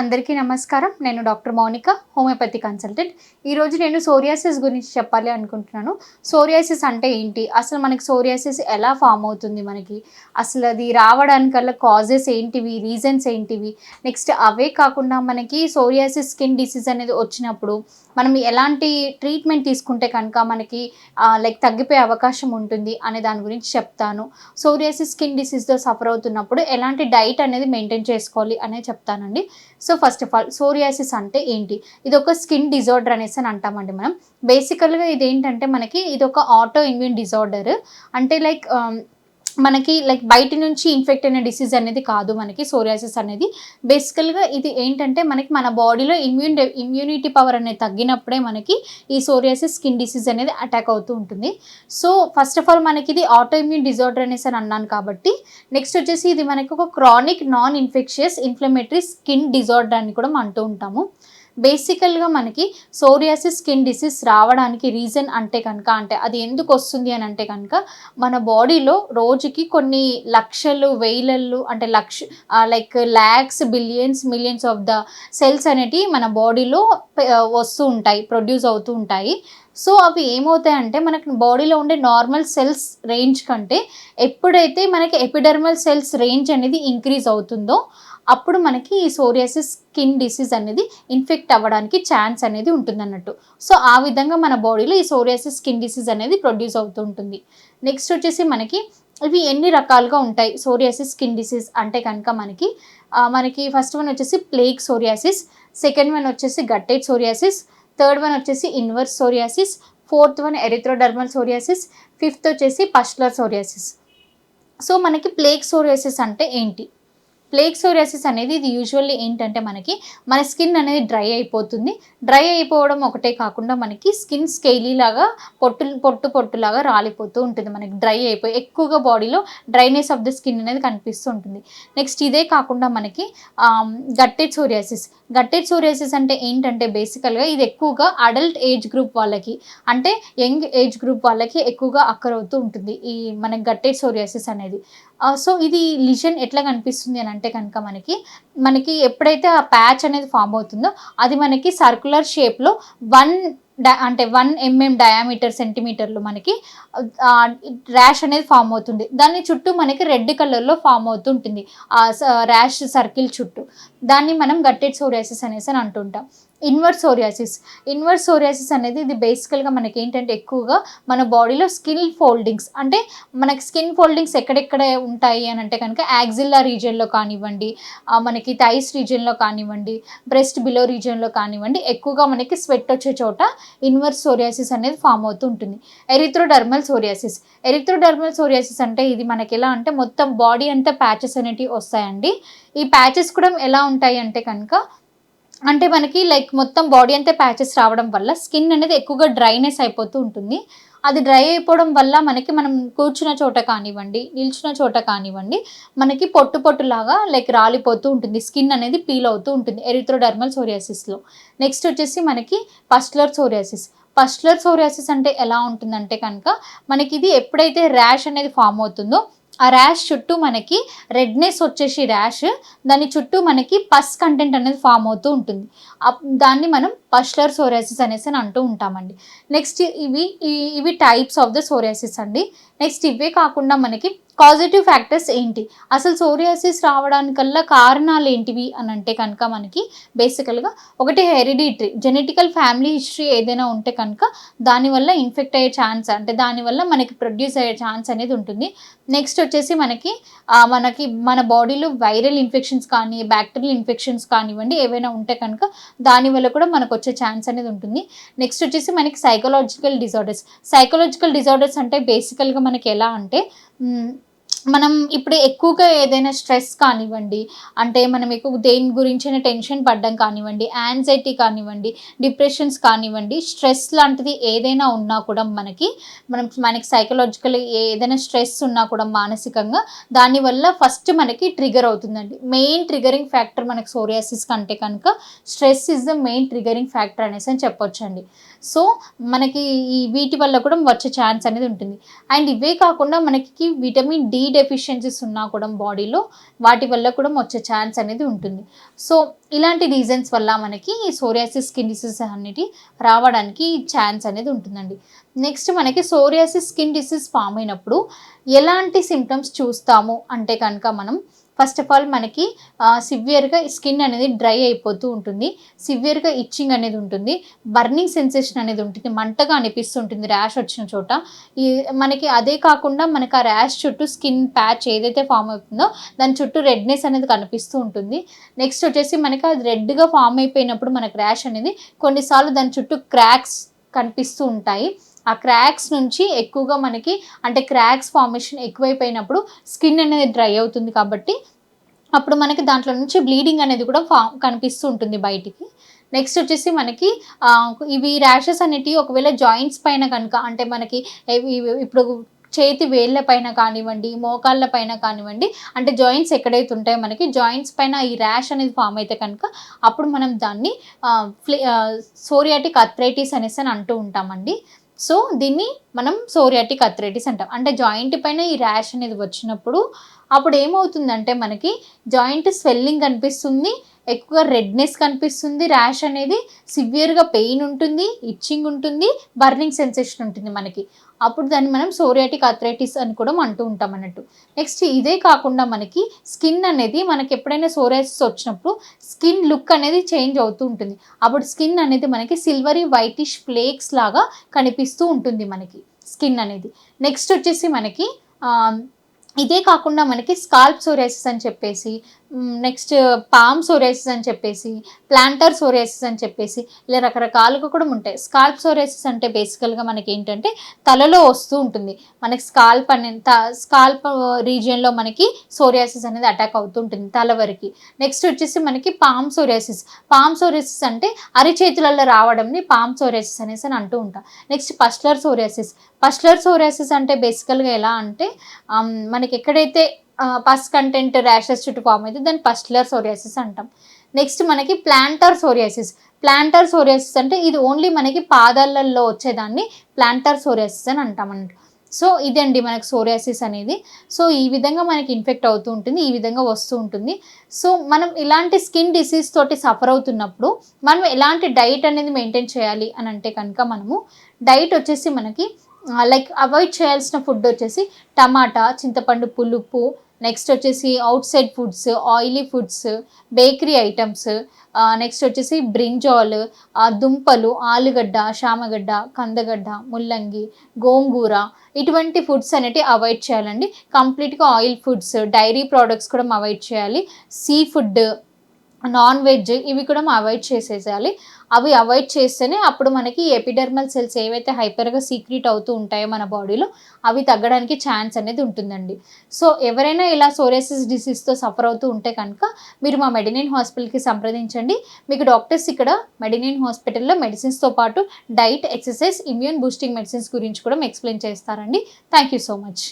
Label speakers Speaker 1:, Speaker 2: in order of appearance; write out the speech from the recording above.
Speaker 1: అందరికీ నమస్కారం. నేను డాక్టర్ మౌనిక హోమియోపతి కన్సల్టెంట్. ఈరోజు నేను సోరియాసిస్ గురించి చెప్పాలి అనుకుంటున్నాను. సోరియాసిస్ అంటే ఏంటి? అసలు మనకి సోరియాసిస్ ఎలా ఫామ్ అవుతుంది మనకి? అసలు అది రావడానికల్లా కాజెస్ ఏంటివి? రీజన్స్ ఏంటివి? నెక్స్ట్ అవే కాకుండా మనకి సోరియాసిస్ స్కిన్ డిసీజ్ అనేది వచ్చినప్పుడు మనం ఎలాంటి ట్రీట్మెంట్ తీసుకుంటే కనుక మనకి లైక్ తగ్గిపోయే అవకాశం ఉంటుంది అనే దాని గురించి చెప్తాను. సోరియాసిస్ స్కిన్ డిసీజ్తో సఫర్ అవుతున్నప్పుడు ఎలాంటి డైట్ అనేది మెయింటైన్ చేసుకోవాలి అనేది చెప్తానండి. So first of all psoriasis అంటే ఏంటి? ఇది ఒక స్కిన్ డిజార్డర్ అనేసి అని అంటామండి మనం. బేసికల్గా ఇది ఏంటంటే మనకి ఇది ఒక ఆటో ఇమ్యూన్ డిజార్డర్ అంటే లైక్ um, మనకి లైక్ బయట నుంచి ఇన్ఫెక్ట్ అయిన డిసీజ్ అనేది కాదు మనకి సోరియాసిస్ అనేది. బేసికల్గా ఇది ఏంటంటే మనకి మన బాడీలో ఇమ్యూన్ ఇమ్యూనిటీ పవర్ అనేది తగ్గినప్పుడే మనకి ఈ సోరియాసిస్ స్కిన్ డిసీజ్ అనేది అటాక్ అవుతూ ఉంటుంది. సో ఫస్ట్ ఆఫ్ ఆల్ మనకి ఇది ఆటో ఇమ్యూన్ డిజార్డర్ అనేసి అని అన్నాను కాబట్టి నెక్స్ట్ వచ్చేసి ఇది మనకి ఒక chronic non infectious inflammatory skin disorder అని కూడా అంటూ ఉంటాము. బేసికల్గా మనకి సోరియాసిస్ స్కిన్ డిసీజ్ రావడానికి రీజన్ అంటే కనుక అంటే అది ఎందుకు వస్తుంది అని అంటే కనుక మన బాడీలో రోజుకి కొన్ని లక్షలు వేలలు అంటే lakh like lakhs billions millions of the cells అనేటివి మన బాడీలో వస్తూ ఉంటాయి ప్రొడ్యూస్ అవుతూ ఉంటాయి. సో అవి ఏమవుతాయంటే మనకి బాడీలో ఉండే నార్మల్ సెల్స్ రేంజ్ కంటే ఎప్పుడైతే మనకి ఎపిడర్మల్ సెల్స్ రేంజ్ అనేది ఇంక్రీజ్ అవుతుందో అప్పుడు మనకి ఈ సోరియాసిస్ స్కిన్ డిసీజ్ అనేది ఇన్ఫెక్ట్ అవ్వడానికి ఛాన్స్ అనేది ఉంటుందన్నట్టు. సో ఆ విధంగా మన బాడీలో ఈ సోరియాసిస్ స్కిన్ డిసీజ్ అనేది ప్రొడ్యూస్ అవుతూ ఉంటుంది. నెక్స్ట్ వచ్చేసి మనకి ఇవి ఎన్ని రకాలుగా ఉంటాయి? సోరియాసిస్ స్కిన్ డిసీజ్ అంటే కనుక మనకి మనకి ఫస్ట్ వన్ వచ్చేసి ప్లేగ్ సోరియాసిస్ సెకండ్ వన్ వచ్చేసి గట్టెడ్ సోరియాసిస్ థర్డ్ వన్ వచ్చేసి inverse psoriasis fourth one erythrodermal psoriasis fifth వచ్చేసి పస్టులర్ సోరియాసిస్. సో మనకి ప్లేగ్ సోరియాసిస్ అంటే ఏంటి? ప్లేక్ సోరియాసిస్ అనేది ఇది యూజువల్లీ ఏంటంటే మనకి మన స్కిన్ అనేది డ్రై అయిపోతుంది. డ్రై అయిపోవడం ఒకటే కాకుండా మనకి స్కిన్ స్కేలీ లాగా పొట్టు పొట్టు పొట్టులాగా రాలిపోతూ ఉంటుంది. మనకి డ్రై అయిపోయి ఎక్కువగా బాడీలో డ్రైనెస్ ఆఫ్ ద స్కిన్ అనేది కనిపిస్తూ ఉంటుంది. నెక్స్ట్ ఇదే కాకుండా మనకి గట్టెడ్ సోరియాసిస్ గట్టెడ్ సోరియాసిస్ అంటే ఏంటంటే బేసికల్గా ఇది ఎక్కువగా అడల్ట్ ఏజ్ గ్రూప్ వాళ్ళకి అంటే యంగ్ ఏజ్ గ్రూప్ వాళ్ళకి ఎక్కువగా అక్కర్ అవుతూ ఉంటుంది ఈ మనకి గట్టెడ్ సోరియాసిస్ అనేది. సో ఇది లిజన్ ఎట్లా కనిపిస్తుంది అని అంటే కనుక మనకి మనకి ఎప్పుడైతే ఆ ప్యాచ్ అనేది ఫామ్ అవుతుందో అది మనకి సర్కులర్ షేప్లో వన్ అంటే వన్ ఎంఎం డయామీటర్ సెంటీమీటర్లు మనకి ర్యాష్ అనేది ఫామ్ అవుతుంది. దాని చుట్టూ మనకి రెడ్ కలర్లో ఫామ్ అవుతుంటుంది. ఆ ర్యాష్ సర్కిల్ చుట్టూ. దాన్ని మనం గట్టెడ్ సోరియాసిస్ అనేసి అని అంటుంటాం. Inverse psoriasis. ఇన్వర్స్ సోరియాసిస్ అనేది ఇది బేసికల్గా మనకి ఏంటంటే ఎక్కువగా మన బాడీలో స్కిన్ ఫోల్డింగ్స్. అంటే మనకి స్కిన్ ఫోల్డింగ్స్ ఎక్కడెక్కడ ఉంటాయి అని అంటే కనుక యాక్జిల్లా రీజియన్లో కానివ్వండి మనకి థైస్ రీజియన్లో కానివ్వండి బ్రెస్ట్ బిలో రీజియన్లో కానివ్వండి ఎక్కువగా మనకి స్వెట్ వచ్చే చోట ఇన్వర్స్ సోరియాసిస్ అనేది ఫామ్ అవుతూ ఉంటుంది. ఎరిథ్రోడర్మల్ సోరియాసిస్. ఎరిథ్రోడర్మల్ సోరియాసిస్ అంటే ఇది మనకి ఎలా అంటే మొత్తం బాడీ అంతా ప్యాచెస్ అనేటివి వస్తాయండి. ఈ ప్యాచెస్ కూడా ఎలా ఉంటాయి అంటే కనుక అంటే మనకి లైక్ మొత్తం బాడీ అంతా ప్యాచెస్ రావడం వల్ల స్కిన్ అనేది ఎక్కువగా డ్రైనెస్ అయిపోతూ ఉంటుంది. అది డ్రై అయిపోవడం వల్ల మనకి మనం కూర్చున్న చోట కానివ్వండి నిల్చున్న చోట కానివ్వండి మనకి పొట్టు పొట్టులాగా లైక్ రాలిపోతూ ఉంటుంది. స్కిన్ అనేది పీల్ అవుతూ ఉంటుంది ఎరిథ్రోడర్మల్ సోరియాసిస్లో నెక్స్ట్ వచ్చేసి మనకి పస్టులర్ సోరియాసిస్ పస్టులర్ సోరియాసిస్ అంటే ఎలా ఉంటుందంటే కనుక మనకి ఇది ఎప్పుడైతే ర్యాష్ అనేది ఫామ్ అవుతుందో ఆ ర్యాష్ చుట్టూ మనకి రెడ్నెస్ వచ్చేసి ర్యాష్ దాని చుట్టూ మనకి పస్ కంటెంట్ అనేది ఫామ్ అవుతూ ఉంటుంది. దాన్ని మనం పస్లర్ సోరియాసిస్ అనేసి అని అంటూ ఉంటామండి. నెక్స్ట్ ఇవి ఇవి టైప్స్ ఆఫ్ ద సోరియాసిస్ అండి. నెక్స్ట్ ఇవే కాకుండా మనకి పాజిటివ్ ఫ్యాక్టర్స్ ఏంటి? అసలు సోరియాసిస్ రావడానికల్లా కారణాలు ఏంటివి అని అంటే కనుక మనకి బేసికల్గా ఒకటి హెరిడిటరీ జెనెటికల్ ఫ్యామిలీ హిస్టరీ ఏదైనా ఉంటే కనుక దానివల్ల ఇన్ఫెక్ట్ అయ్యే ఛాన్స్ అంటే దానివల్ల మనకి ప్రొడ్యూస్ అయ్యే ఛాన్స్ అనేది ఉంటుంది. నెక్స్ట్ వచ్చేసి మనకి మనకి మన బాడీలో వైరల్ ఇన్ఫెక్షన్స్ కానీ బ్యాక్టీరియల్ ఇన్ఫెక్షన్స్ కానివ్వండి ఏవైనా ఉంటే కనుక దానివల్ల కూడా మనకు వచ్చే ఛాన్స్ అనేది ఉంటుంది. నెక్స్ట్ వచ్చేసి మనకి సైకలాజికల్ డిజార్డర్స్ సైకలాజికల్ డిజార్డర్స్ అంటే బేసికల్గా మనకి ఎలా అంటే మనం ఇప్పుడు ఎక్కువగా ఏదైనా స్ట్రెస్ కానివ్వండి అంటే మనం ఎక్కువ దేని గురించైనా టెన్షన్ పడ్డం కానివ్వండి యాంగ్జైటీ కానివ్వండి డిప్రెషన్స్ కానివ్వండి స్ట్రెస్ లాంటిది ఏదైనా ఉన్నా కూడా మనకి మనం మనకి సైకలాజికల్ ఏదైనా స్ట్రెస్ ఉన్నా కూడా మానసికంగా దానివల్ల ఫస్ట్ మనకి ట్రిగర్ అవుతుందండి. మెయిన్ ట్రిగరింగ్ ఫ్యాక్టర్ మనకి సోరియాసిస్ కంటే కనుక stress is the main triggering factor అనేసి అని చెప్పొచ్చండి. సో మనకి ఈ వీటి వల్ల కూడా వచ్చే ఛాన్స్ అనేది ఉంటుంది. అండ్ ఇవే కాకుండా మనకి విటమిన్ డి డెఫిషియన్సీస్ ఉన్నా కూడా బాడీలో వాటి వల్ల కూడా వచ్చే ఛాన్స్ అనేది ఉంటుంది. సో ఇలాంటి రీజన్స్ వల్ల మనకి ఈ సోరియాసిస్ స్కిన్ డిసీజ్ అనేది రావడానికి ఛాన్స్ అనేది ఉంటుందండి. నెక్స్ట్ మనకి సోరియాసిస్ స్కిన్ డిసీజ్ ఫామ్ అయినప్పుడు ఎలాంటి సిమ్టమ్స్ చూస్తాము అంటే కనుక మనం ఫస్ట్ ఆఫ్ ఆల్ మనకి సివియర్గా స్కిన్ అనేది డ్రై అయిపోతూ ఉంటుంది. సివియర్గా ఇచ్చింగ్ అనేది ఉంటుంది. బర్నింగ్ సెన్సేషన్ అనేది ఉంటుంది. మంటగా అనిపిస్తుంటుంది ర్యాష్ వచ్చిన చోట. ఈ మనకి అదే కాకుండా మనకి ఆ ర్యాష్ చుట్టూ స్కిన్ ప్యాచ్ ఏదైతే ఫామ్ అవుతుందో దాని చుట్టూ రెడ్నెస్ అనేది కనిపిస్తూ ఉంటుంది. నెక్స్ట్ వచ్చేసి మనకి అది రెడ్గా ఫామ్ అయిపోయినప్పుడు మనకు ర్యాష్ అనేది కొన్నిసార్లు దాని చుట్టూ క్రాక్స్ కనిపిస్తూ ఉంటాయి. ఆ క్రాక్స్ నుంచి ఎక్కువగా మనకి అంటే క్రాక్స్ ఫార్మేషన్ ఎక్కువైపోయినప్పుడు స్కిన్ అనేది డ్రై అవుతుంది కాబట్టి అప్పుడు మనకి దాంట్లో నుంచి బ్లీడింగ్ అనేది కూడా ఫామ్ కనిపిస్తూ ఉంటుంది బయటికి. నెక్స్ట్ వచ్చేసి మనకి ఇవి ర్యాషెస్ అనేటివి ఒకవేళ జాయింట్స్ పైన కనుక అంటే మనకి ఇప్పుడు చేతి వేళ్ళ పైన కానివ్వండి మోకాళ్ళ పైన కానివ్వండి అంటే జాయింట్స్ ఎక్కడైతే ఉంటాయో మనకి జాయింట్స్ పైన ఈ ర్యాష్ అనేది ఫామ్ అయితే కనుక అప్పుడు మనం దాన్ని సోరియాటిక్ అథ్రైటిస్ అనేసి అని అంటూ ఉంటామండి. సో దీన్ని మనం సోరియాటిక్ అథరైటిస్ అంటాం. అంటే జాయింట్ పైన ఈ ర్యాష్ అనేది వచ్చినప్పుడు అప్పుడు ఏమవుతుందంటే మనకి జాయింట్ స్వెల్లింగ్ కనిపిస్తుంది. ఎక్కువగా రెడ్నెస్ కనిపిస్తుంది ర్యాష్ అనేది సివియర్గా పెయిన్ ఉంటుంది ఇచ్చింగ్ ఉంటుంది బర్నింగ్ సెన్సేషన్ ఉంటుంది మనకి. అప్పుడు దాన్ని మనం సోరియాటిక్ అథ్రైటిస్ అని కూడా అంటూ ఉంటాం అన్నట్టు. నెక్స్ట్ ఇదే కాకుండా మనకి స్కిన్ అనేది మనకి ఎప్పుడైనా సోరియాసిస్ వచ్చినప్పుడు స్కిన్ లుక్ అనేది చేంజ్ అవుతూ ఉంటుంది. అప్పుడు స్కిన్ అనేది మనకి సిల్వరీ వైటిష్ ఫ్లేక్స్ లాగా కనిపిస్తూ ఉంటుంది మనకి స్కిన్ అనేది. నెక్స్ట్ వచ్చేసి మనకి ఇదే కాకుండా మనకి స్కాల్ప్ సోరియాసిస్ అని చెప్పేసి నెక్స్ట్ పామ్ సోరేసిస్ అని చెప్పేసి ప్లాంటర్ సోరియాసిస్ అని చెప్పేసి ఇలా రకరకాలుగా కూడా ఉంటాయి. స్కాల్ప్ సోరేసిస్ అంటే బేసికల్గా మనకి ఏంటంటే తలలో వస్తూ ఉంటుంది. మనకి స్కాల్ప్ అనే స్కాల్ప్ రీజియన్లో మనకి సోరియాసిస్ అనేది అటాక్ అవుతూ ఉంటుంది తల వరకు. నెక్స్ట్ వచ్చేసి మనకి పామ్ సోరియాసిస్ పామ్ సోరియాసిస్ అంటే అరిచేతులలో రావడంని పామ్ సోరియాసిస్ అనేసి అని అంటూ ఉంటాం. Next pustular psoriasis pustular psoriasis అంటే బేసికల్గా ఎలా అంటే um, మనకి ఎక్కడైతే పస్ కంటెంట్ ర్యాషెస్ చుట్టూ ఫామ్ అయితే దాన్ని పస్లర్ సోరియాసిస్ అంటాం. నెక్స్ట్ మనకి ప్లాంటర్ సోరియాసిస్ ప్లాంటర్ సోరియాసిస్ అంటే ఇది ఓన్లీ మనకి పాదాలలో వచ్చేదాన్ని ప్లాంటర్ సోరియాసిస్ అని అంటాం అన్నట్టు. సో ఇదండి మనకి సోరియాసిస్ అనేది. సో ఈ విధంగా మనకి ఇన్ఫెక్ట్ అవుతూ ఉంటుంది ఈ విధంగా వస్తూ ఉంటుంది. సో మనం ఇలాంటి స్కిన్ డిసీజ్ తోటి సఫర్ అవుతున్నప్పుడు మనం ఎలాంటి డైట్ అనేది మెయింటైన్ చేయాలి అని అంటే కనుక మనము డైట్ వచ్చేసి మనకి లైక్ అవాయిడ్ చేయాల్సిన ఫుడ్ వచ్చేసి టమాటా చింతపండు పులుపు నెక్స్ట్ వచ్చేసి outside foods oily foods bakery items next వచ్చేసి బ్రింజాల్ దుంపలు ఆలుగడ్డ శామగడ్డ కందగడ్డ ముల్లంగి గోంగూర ఇటువంటి ఫుడ్స్ అనేటివి అవాయిడ్ చేయాలండి. కంప్లీట్గా ఆయిల్ ఫుడ్స్ డైరీ ప్రోడక్ట్స్ కూడా అవాయిడ్ చేయాలి. సీ ఫుడ్ నాన్ వెజ్ ఇవి కూడా అవాయిడ్ చేసేసేయాలి. అవి అవాయిడ్ చేస్తేనే అప్పుడు మనకి ఎపిడర్మల్ సెల్స్ ఏవైతే హైపర్గా సీక్రెట్ అవుతూ ఉంటాయో మన బాడీలో అవి తగ్గడానికి ఛాన్స్ అనేది ఉంటుందండి. సో ఎవరైనా ఇలా సోరేసిస్ డిసీజ్తో సఫర్ అవుతూ ఉంటే కనుక మీరు మా మెడినైన్ హాస్పిటల్కి సంప్రదించండి. మీకు డాక్టర్స్ ఇక్కడ మెడినైన్ హాస్పిటల్లో మెడిసిన్స్తో పాటు diet exercise immune boosting medicines గురించి కూడా ఎక్స్ప్లెయిన్ చేస్తారండి. Thank you so much.